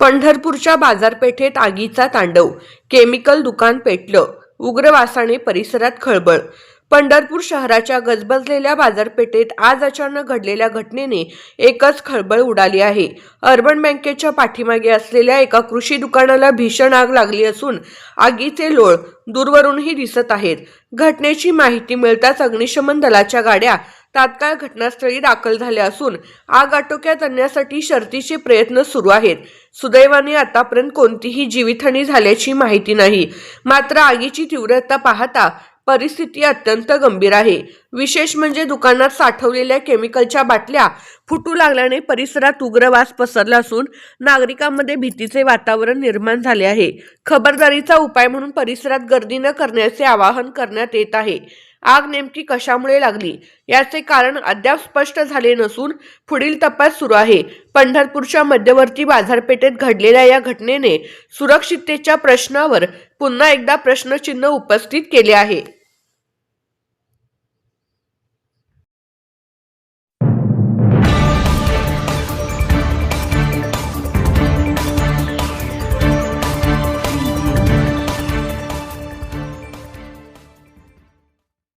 पंढरपूरच्या बाजारपेठेत आगीचा तांडव. केमिकल दुकान पेटलं. उग्र वासाने परिसरात खळबळ. पंढरपूर शहराच्या गजबजलेल्या बाजारपेठेत आज अचानक घडलेल्या घटनेने एकच खळबळ उडाली आहे. अर्बन बँकेच्या पाठीमागे असलेल्या एका कृषी दुकानाला भीषण आग लागली असून आगीचे लोळ दूरवरूनही दिसत आहेत. घटनेची माहिती मिळताच अग्निशमन दलाच्या गाड्या तात्काळ घटनास्थळी दाखल झाल्या असून आग आटोक्यात आणण्यासाठी शर्तीचे प्रयत्न सुरू आहेत. सुदैवाने आतापर्यंत कोणतीही जीवितहानी झाल्याची माहिती नाही. मात्र आगीची तीव्रता पाहता परिस्थिती अत्यंत गंभीर आहे. विशेष म्हणजे दुकानात साठवलेल्या केमिकलच्या बाटल्या फुटू लागल्याने परिसरात उग्र वास पसरला असून नागरिकांमध्ये भीतीचे वातावरण निर्माण झाले आहे. खबरदारीचा उपाय म्हणून परिसरात गर्दी न करण्याचे आवाहन करण्यात येत आहे. आग नेमकी कशामुळे लागली? याचे कारण अद्याप स्पष्ट झाले नसून पुढील तपास सुरू आहे. पंढरपूरच्या मध्यवर्ती बाजारपेठेत घडलेल्या या घटनेने सुरक्षिततेच्या प्रश्नावर पुन्हा एकदा प्रश्नचिन्ह उपस्थित केले आहे.